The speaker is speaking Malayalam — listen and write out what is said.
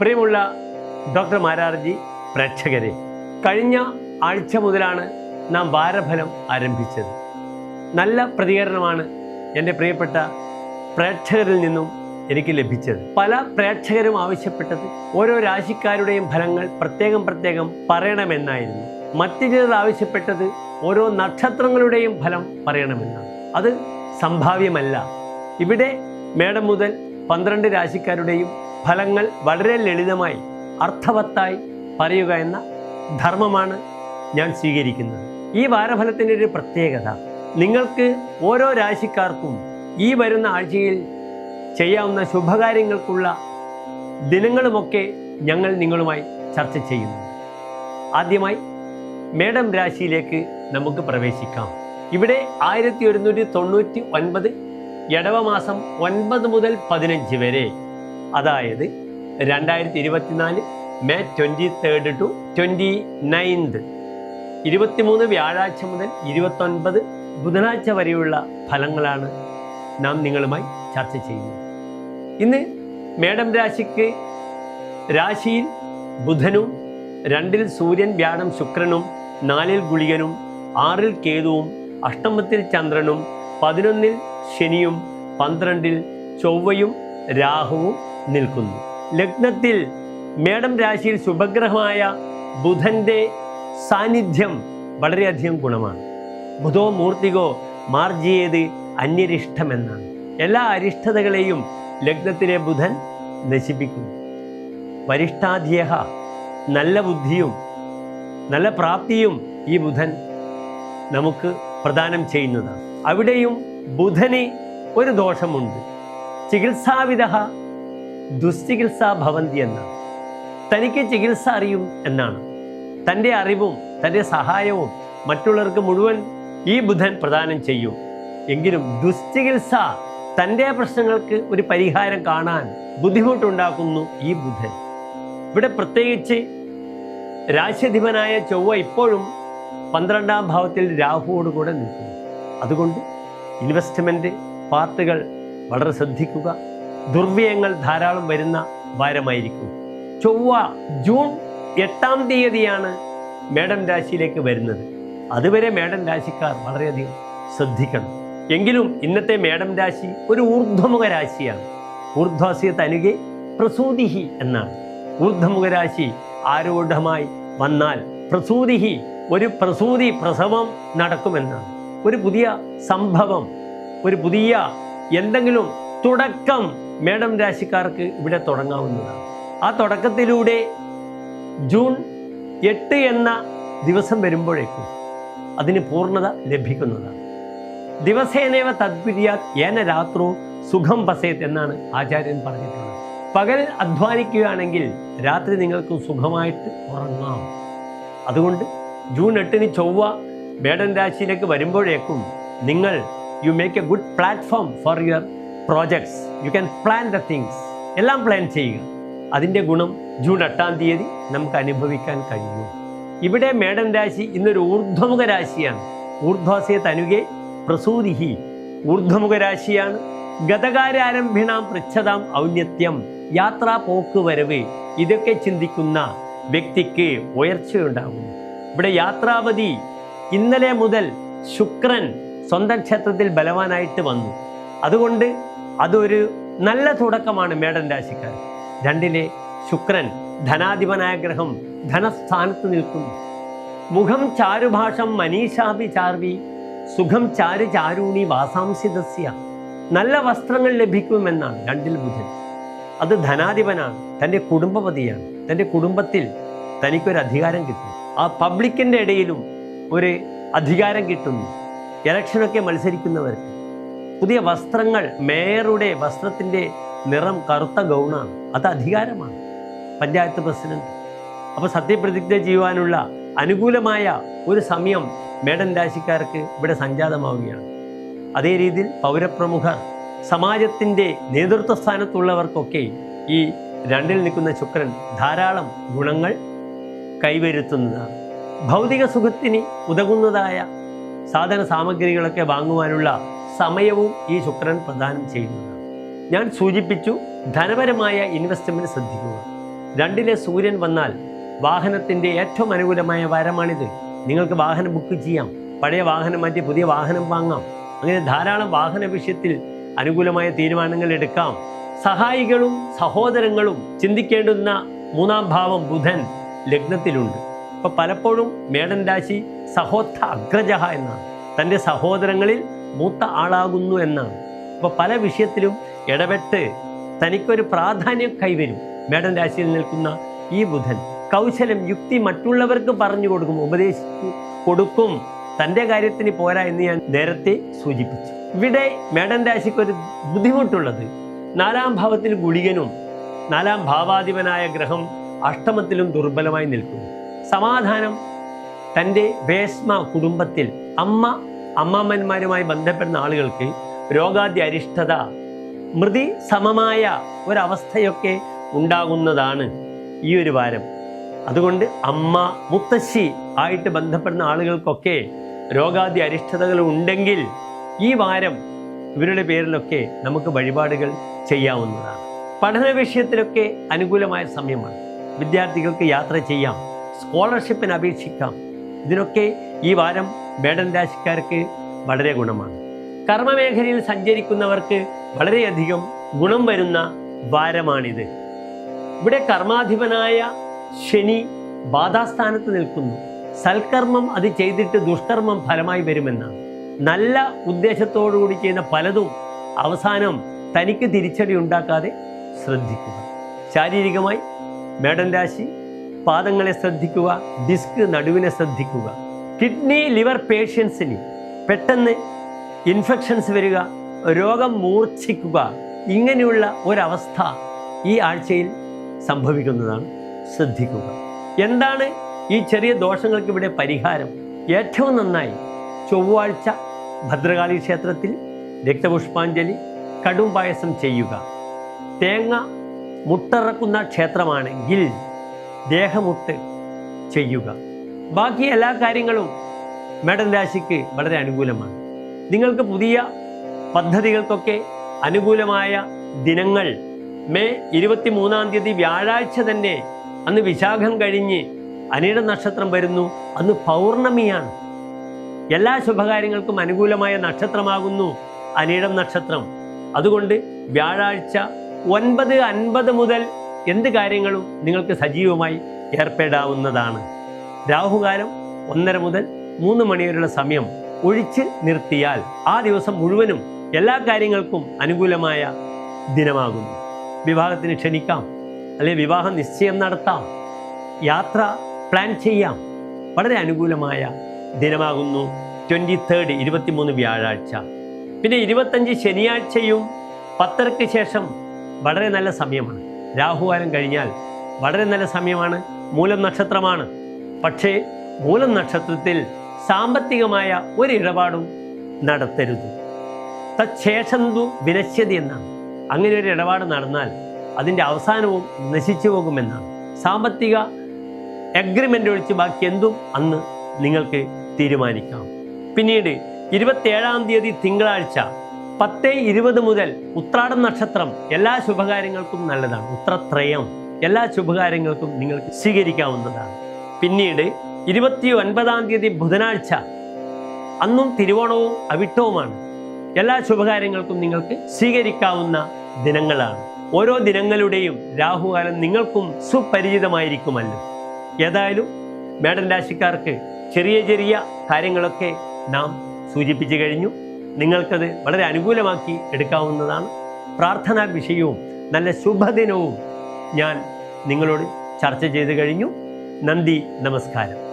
പ്രിയമുള്ള ഡോക്ടർ മാരാർജി പ്രേക്ഷകരെ കഴിഞ്ഞ ആഴ്ച മുതലാണ് നാം വാരഫലം ആരംഭിച്ചത്. നല്ല പ്രതികരണമാണ് എന്റെ പ്രിയപ്പെട്ട പ്രേക്ഷകരിൽ നിന്നും എനിക്ക് ലഭിച്ചത്. പല പ്രേക്ഷകരും ആവശ്യപ്പെട്ടത് ഓരോ രാശിക്കാരുടെയും ഫലങ്ങൾ പ്രത്യേകം പ്രത്യേകം പറയണമെന്നായിരുന്നു. മറ്റു ചിലർ ആവശ്യപ്പെട്ടത് ഓരോ നക്ഷത്രങ്ങളുടെയും ഫലം പറയണമെന്നാണ്. അത് സംഭാവ്യമല്ല. ഇവിടെ മേടം മുതൽ പന്ത്രണ്ട് രാശിക്കാരുടെയും ഫലങ്ങൾ വളരെ ലളിതമായി അർത്ഥവത്തായി പറയുക എന്ന ധർമ്മമാണ് ഞാൻ സ്വീകരിക്കുന്നത്. ഈ വാരഫലത്തിന്റെ ഒരു പ്രത്യേകത നിങ്ങൾക്ക് ഓരോ രാശിക്കാർക്കും ഈ വരുന്ന ആഴ്ചയിൽ ചെയ്യാവുന്ന ശുഭകാര്യങ്ങൾക്കുള്ള ദിനങ്ങളുമൊക്കെ ഞങ്ങൾ നിങ്ങളുമായി ചർച്ച ചെയ്യുന്നു. ആദ്യമായി മേഡം രാശിയിലേക്ക് നമുക്ക് പ്രവേശിക്കാം. ഇവിടെ ആയിരത്തി ഒരുന്നൂറ്റി തൊണ്ണൂറ്റി ഒൻപത് ഇടവമാസം ഒൻപത് മുതൽ പതിനഞ്ച് വരെ. അതായത് രണ്ടായിരത്തി ഇരുപത്തിനാല് May twenty third to twenty ninth. ഇരുപത്തിമൂന്ന് വ്യാഴാഴ്ച മുതൽ ഇരുപത്തൊൻപത് ബുധനാഴ്ച വരെയുള്ള ഫലങ്ങളാണ് നാം നിങ്ങളുമായി ചർച്ച ചെയ്യുന്നത്. ഇന്ന് മേടം രാശിക്ക് രാശിയിൽ ബുധനും രണ്ടിൽ സൂര്യൻ വ്യാഴം ശുക്രനും നാലിൽ ഗുളികനും ആറിൽ കേതുവും അഷ്ടമത്തിൽ ചന്ദ്രനും പതിനൊന്നിൽ ശനിയും പന്ത്രണ്ടിൽ ചൊവ്വയും രാഹുവും നിൽക്കുന്നു. ലഗ്നത്തിൽ മേടം രാശിയിൽ ശുഭഗ്രഹമായ ബുധന്റെ സാന്നിധ്യം വളരെയധികം ഗുണമാണ്. ബുധോ മൂർത്തികോ മാർജിയേത് അന്യരിഷ്ടമെന്നാണ്. എല്ലാ അരിഷ്ടതകളെയും ലഗ്നത്തിലെ ബുധൻ നശിപ്പിക്കുന്നു. വരിഷ്ഠാധ്യേഹ നല്ല ബുദ്ധിയും നല്ല പ്രാപ്തിയും ഈ ബുധൻ നമുക്ക് പ്രദാനം ചെയ്യുന്നതാണ്. അവിടെയും ബുധന് ഒരു ദോഷമുണ്ട്. ചികിത്സാവിധ ദുശ്ചികിത്സ ഭവന്തി എന്നാണ് തനിക്ക് ചികിത്സ അറിയും എന്നാണ്. തന്റെ അറിവും തന്റെ സഹായവും മറ്റുള്ളവർക്ക് മുഴുവൻ ഈ ബുധൻ പ്രദാനം ചെയ്യും. എങ്കിലും ദുശ്ചികിത്സ തന്റെ പ്രശ്നങ്ങൾക്ക് ഒരു പരിഹാരം കാണാൻ ബുദ്ധിമുട്ടുണ്ടാക്കുന്നു ഈ ബുധൻ. ഇവിടെ പ്രത്യേകിച്ച് രാശ്യധിപനായ ചൊവ്വ ഇപ്പോഴും പന്ത്രണ്ടാം ഭാവത്തിൽ രാഹുവോട് കൂടെ നിൽക്കുന്നു. അതുകൊണ്ട് ഇൻവെസ്റ്റ്മെന്റ് പാർട്ടുകൾ വളരെ ശ്രദ്ധിക്കുക. ദുർവ്യയങ്ങൾ ധാരാളം വരുന്ന വാരമായിരിക്കും. ചൊവ്വ ജൂൺ എട്ടാം തീയതിയാണ് മേടം രാശിയിലേക്ക് വരുന്നത്. അതുവരെ മേടം രാശിക്കാർ വളരെയധികം ശ്രദ്ധിക്കണം. എങ്കിലും ഇന്നത്തെ മേടം രാശി ഒരു ഊർധ്വമുഖ രാശിയാണ്. ഊർധ്വാസിയ തനുകെ പ്രസൂതിഹി എന്നാണ്. ഊർധ്വമുഖ രാശി ആരൂഢമായി വന്നാൽ പ്രസൂതിഹി ഒരു പ്രസൂതി പ്രസവം നടക്കുമെന്നാണ്. ഒരു പുതിയ സംഭവം ഒരു പുതിയ എന്തെങ്കിലും തുടക്കം മേടം രാശിക്കാർക്ക് ഇവിടെ തുടങ്ങാവുന്നതാണ്. ആ തുടക്കത്തിലൂടെ ജൂൺ എട്ട് എന്ന ദിവസം വരുമ്പോഴേക്കും അതിന് പൂർണത ലഭിക്കുന്നതാണ്. ദിവസേനേവ തദ്പിരിയാ ഏന രാത്രോ സുഖം പസേത് എന്നാണ് ആചാര്യൻ പറഞ്ഞിട്ടുള്ളത്. പകൽ അധ്വാനിക്കുകയാണെങ്കിൽ രാത്രി നിങ്ങൾക്ക് സുഖമായിട്ട് ഉറങ്ങാം. അതുകൊണ്ട് ജൂൺ എട്ടിന് ചൊവ്വ മേടൻ രാശിയിലേക്ക് വരുമ്പോഴേക്കും നിങ്ങൾ you make a good platform for your projects you can plan the things എല്ലാം പ്ലാൻ ചെയ്യുക. അതിന്റെ ഗുണം ജൂൺ എട്ടാം തീയതി നമുക്ക് അനുഭവിക്കാൻ കഴിയും. ഇവിടെ മേടൻ രാശി ഇന്നൊരു ഊർധ്വമുഖ രാശിയാണ്. ഊർധ്വാസയെ തനുകെ പ്രസൂതിഹി. ഊർധ്വമുഖ രാശിയാണ്. ഗതകാരാരംഭിണാം പൃച്ഛതാം ഔന്നത്യം. യാത്രാ പോക്ക് വരവ്. ഇതൊക്കെ ചിന്തിക്കുന്ന വ്യക്തിക്ക് ഉയർച്ചയുണ്ടാകുന്നു ഇവിടെ യാത്രാവധി ഇന്നലെ മുതൽ ശുക്രൻ സ്വന്തം ക്ഷേത്രത്തിൽ ബലവാനായിട്ട് വന്നു. അതുകൊണ്ട് അതൊരു നല്ല തുടക്കമാണ് മേടൻ രാശിക്കാർ. രണ്ടിലെ ശുക്രൻ ധനാധിപനായ ഗ്രഹം ധനസ്ഥാനത്ത് നിൽക്കുന്നു. മുഖം ചാരുഭാഷം മനീഷാഭി ചാർവി സുഖം ചാരു ചാരൂണി വാസാംസിതസ്യ നല്ല വസ്ത്രങ്ങൾ ലഭിക്കുമെന്നാണ് രണ്ടിൽ ബുധൻ. അത് ധനാധിപനാണ് തന്റെ കുടുംബപതിയാണ്. തന്റെ കുടുംബത്തിൽ തനിക്കൊരു അധികാരം കിട്ടും ആ പബ്ലിക്കിന്റെ ഇടയിലും ഒരു അധികാരം കിട്ടുന്നു. ഇലക്ഷനൊക്കെ മത്സരിക്കുന്നവർക്ക്. പുതിയ വസ്ത്രങ്ങൾ മേയറുടെ വസ്ത്രത്തിന്റെ നിറം കറുത്ത ഗൗണാണ്. അത് അധികാരമാണ് പഞ്ചായത്ത് പ്രസിഡന്റ്. അപ്പോൾ സത്യപ്രതിജ്ഞ ചെയ്യുവാനുള്ള അനുകൂലമായ ഒരു സമയം മേഡൻ രാശിക്കാർക്ക് ഇവിടെ സംജാതമാവുകയാണ്. അതേ രീതിയിൽ പൗരപ്രമുഖർ സമാജത്തിന്റെ നേതൃത്വ സ്ഥാനത്തുള്ളവർക്കൊക്കെ ഈ രണ്ടിൽ നിൽക്കുന്ന ശുക്രൻ ധാരാളം ഗുണങ്ങൾ കൈവരുത്തുന്നതാണ്. ഭൗതിക സുഖത്തിന് ഉതകുന്നതായ സാധന സാമഗ്രികളൊക്കെ വാങ്ങുവാനുള്ള സമയവും ഈ ശുക്രൻ പ്രദാനം ചെയ്യുന്നതാണ് ഞാൻ സൂചിപ്പിച്ചു ധനപരമായ ഇൻവെസ്റ്റ്മെന്റ് ശ്രദ്ധിക്കുക. രണ്ടിലെ സൂര്യൻ വന്നാൽ വാഹനത്തിന്റെ ഏറ്റവും അനുകൂലമായ വാരമാണിത്. നിങ്ങൾക്ക് വാഹനം ബുക്ക് ചെയ്യാം. പഴയ വാഹനം മാറ്റി പുതിയ വാഹനം വാങ്ങാം. അങ്ങനെ ധാരാളം വാഹന വിഷയത്തിൽ അനുകൂലമായ തീരുമാനങ്ങൾ എടുക്കാം. സഹായികളും സഹോദരങ്ങളും ചിന്തിക്കേണ്ടുന്ന മൂന്നാം ഭാവം ബുധൻ ലഗ്നത്തിലുണ്ട്. ഇപ്പം പലപ്പോഴും മേടൻ രാശി സഹോദ അഗ്രജഹ എന്നാണ്. തന്റെ സഹോദരങ്ങളിൽ മൂത്ത ആളാകുന്നു എന്നാണ്. അപ്പൊ പല വിഷയത്തിലും ഇടപെട്ട് തനിക്കൊരു പ്രാധാന്യം കൈവരും. മേടൻ രാശിയിൽ നിൽക്കുന്ന ഈ ബുധൻ കൗശലം യുക്തി മറ്റുള്ളവർക്ക് പറഞ്ഞു കൊടുക്കും ഉപദേശിച്ചു കൊടുക്കും. തന്റെ കാര്യത്തിന് പോരാ എന്ന് ഞാൻ നേരത്തെ സൂചിപ്പിച്ചു. ഇവിടെ മേടൻ രാശിക്ക് ഒരു ബുദ്ധിമുട്ടുള്ളത് നാലാം ഭാവത്തിൽ ഗുളികനും നാലാം ഭാവാധിപനായ ഗ്രഹം അഷ്ടമത്തിലും ദുർബലമായി നിൽക്കുന്നു. സമാധാനം തന്റെ വേസ്മ കുടുംബത്തിൽ അമ്മ അമ്മാമ്മന്മാരുമായി ബന്ധപ്പെടുന്ന ആളുകൾക്ക് രോഗാദ്യ അരിഷ്ടത മൃതി സമമായ ഒരവസ്ഥയൊക്കെ ഉണ്ടാകുന്നതാണ് ഈ ഒരു വാരം. അതുകൊണ്ട് അമ്മ മുത്തശ്ശി ആയിട്ട് ബന്ധപ്പെടുന്ന ആളുകൾക്കൊക്കെ രോഗാദ്യ അരിഷ്ടതകൾ ഉണ്ടെങ്കിൽ ഈ വാരം ഇവരുടെ പേരിലൊക്കെ നമുക്ക് വഴിപാടുകൾ ചെയ്യാവുന്നതാണ്. പഠന വിഷയത്തിലൊക്കെ അനുകൂലമായ സമയമാണ്. വിദ്യാർത്ഥികൾക്ക് യാത്ര ചെയ്യാം സ്കോളർഷിപ്പിന് അപേക്ഷിക്കാം. ഇതിനൊക്കെ ഈ വാരം മേടൻ രാശിക്കാർക്ക് വളരെ ഗുണമാണ്. കർമ്മമേഖലയിൽ സഞ്ചരിക്കുന്നവർക്ക് വളരെയധികം ഗുണം വരുന്ന വാരമാണിത്. ഇവിടെ കർമാധിപനായ ശനി ബാധാസ്ഥാനത്ത് നിൽക്കുന്നു. സൽക്കർമ്മം അത് ചെയ്തിട്ട് ദുഷ്കർമ്മം ഫലമായി വരുമെന്നാണ്. നല്ല ഉദ്ദേശത്തോടുകൂടി ചെയ്യുന്ന പലതും അവസാനം തനിക്ക് തിരിച്ചടി ഉണ്ടാക്കാതെ ശ്രദ്ധിക്കുക. ശാരീരികമായി മേടൻ രാശി പാദങ്ങളെ ശ്രദ്ധിക്കുക ഡിസ്ക് നടുവിനെ ശ്രദ്ധിക്കുക. കിഡ്നി ലിവർ പേഷ്യൻസിന് പെട്ടെന്ന് ഇൻഫെക്ഷൻസ് വരിക രോഗം മൂർച്ഛിക്കുക ഇങ്ങനെയുള്ള ഒരവസ്ഥ ഈ ആഴ്ചയിൽ സംഭവിക്കുന്നതാണ്. ശ്രദ്ധിക്കുക. എന്താണ് ഈ ചെറിയ ദോഷങ്ങൾക്ക് ഇവിടെ പരിഹാരം? ഏറ്റവും നന്നായി ചൊവ്വാഴ്ച ഭദ്രകാളി ക്ഷേത്രത്തിൽ രക്തപുഷ്പാഞ്ജലി കടും പായസം ചെയ്യുക. തേങ്ങ മുട്ടറക്കുന്ന ക്ഷേത്രമാണെങ്കിൽ ദേഹമുട്ട് ചെയ്യുക. ബാക്കി എല്ലാ കാര്യങ്ങളും മേടൻ രാശിക്ക് വളരെ അനുകൂലമാണ്. നിങ്ങൾക്ക് പുതിയ പദ്ധതികൾക്കൊക്കെ അനുകൂലമായ ദിനങ്ങൾ മെയ് ഇരുപത്തി മൂന്നാം തീയതി വ്യാഴാഴ്ച തന്നെ അന്ന് വിശാഖം കഴിഞ്ഞ് അനിയുടെ നക്ഷത്രം വരുന്നു. അന്ന് പൗർണമിയാണ്. എല്ലാ ശുഭകാര്യങ്ങൾക്കും അനുകൂലമായ നക്ഷത്രമാകുന്നു അനിഴം നക്ഷത്രം. അതുകൊണ്ട് വ്യാഴാഴ്ച ഒൻപത് അൻപത് മുതൽ എന്ത് കാര്യങ്ങളും നിങ്ങൾക്ക് സജീവമായി ഏർപ്പെടാവുന്നതാണ്. രാഹുകാലം ഒന്നര മുതൽ മൂന്ന് മണിവരെയുള്ള സമയം ഒഴിച്ച് നിർത്തിയാൽ ആ ദിവസം മുഴുവനും എല്ലാ കാര്യങ്ങൾക്കും അനുകൂലമായ ദിനമാകുന്നു. വിവാഹത്തിന് ക്ഷണിക്കാം അല്ലെങ്കിൽ വിവാഹം നിശ്ചയം നടത്താം യാത്ര പ്ലാൻ ചെയ്യാം. വളരെ അനുകൂലമായ ദിനമാകുന്നു. ട്വന്റി തേർഡ് ഇരുപത്തിമൂന്ന് വ്യാഴാഴ്ച. പിന്നെ ഇരുപത്തഞ്ച് ശനിയാഴ്ചയും പത്തരയ്ക്ക് ശേഷം വളരെ നല്ല സമയമാണ്. രാഹുകാലം കഴിഞ്ഞാൽ വളരെ നല്ല സമയമാണ്. മൂലം നക്ഷത്രമാണ്. പക്ഷേ മൂലം നക്ഷത്രത്തിൽ സാമ്പത്തികമായ ഒരിടപാടും നടത്തരുത്. തച്ഛേഷന്തു വിനശ്യതി എന്നാണ്. അങ്ങനെ ഒരു ഇടപാട് നടന്നാൽ അതിന്റെ അവസാനവും നശിച്ചു പോകുമെന്നാണ്. സാമ്പത്തിക അഗ്രിമെന്റ് ഒഴിച്ച് ബാക്കി എന്തും അന്ന് നിങ്ങൾക്ക് തീരുമാനിക്കാം. പിന്നീട് ഇരുപത്തേഴാം തീയതി തിങ്കളാഴ്ച പത്ത് ഇരുപത് മുതൽ ഉത്രാടം നക്ഷത്രം എല്ലാ ശുഭകാര്യങ്ങൾക്കും നല്ലതാണ്. ഉത്രത്രയം എല്ലാ ശുഭകാര്യങ്ങൾക്കും നിങ്ങൾക്ക് സ്വീകരിക്കാവുന്നതാണ്. പിന്നീട് ഇരുപത്തി ഒൻപതാം തീയതി ബുധനാഴ്ച അന്നും തിരുവോണവും അവിട്ടവുമാണ്. എല്ലാ ശുഭകാര്യങ്ങൾക്കും നിങ്ങൾക്ക് സ്വീകരിക്കാവുന്ന ദിനങ്ങളാണ്. ഓരോ ദിനങ്ങളുടെയും രാഹുകാലം നിങ്ങൾക്കും സുപരിചിതമായിരിക്കുമല്ലോ. ഏതായാലും മേടൻ രാശിക്കാർക്ക് ചെറിയ ചെറിയ കാര്യങ്ങളൊക്കെ നാം സൂചിപ്പിച്ചു കഴിഞ്ഞു. നിങ്ങൾക്കത് വളരെ അനുകൂലമാക്കി എടുക്കാവുന്നതാണ്. പ്രാർത്ഥനാ വിഷയവും നല്ല ശുഭദിനവും ഞാൻ നിങ്ങളോട് ചർച്ച ചെയ്തു കഴിഞ്ഞു. നന്ദി നമസ്കാരം.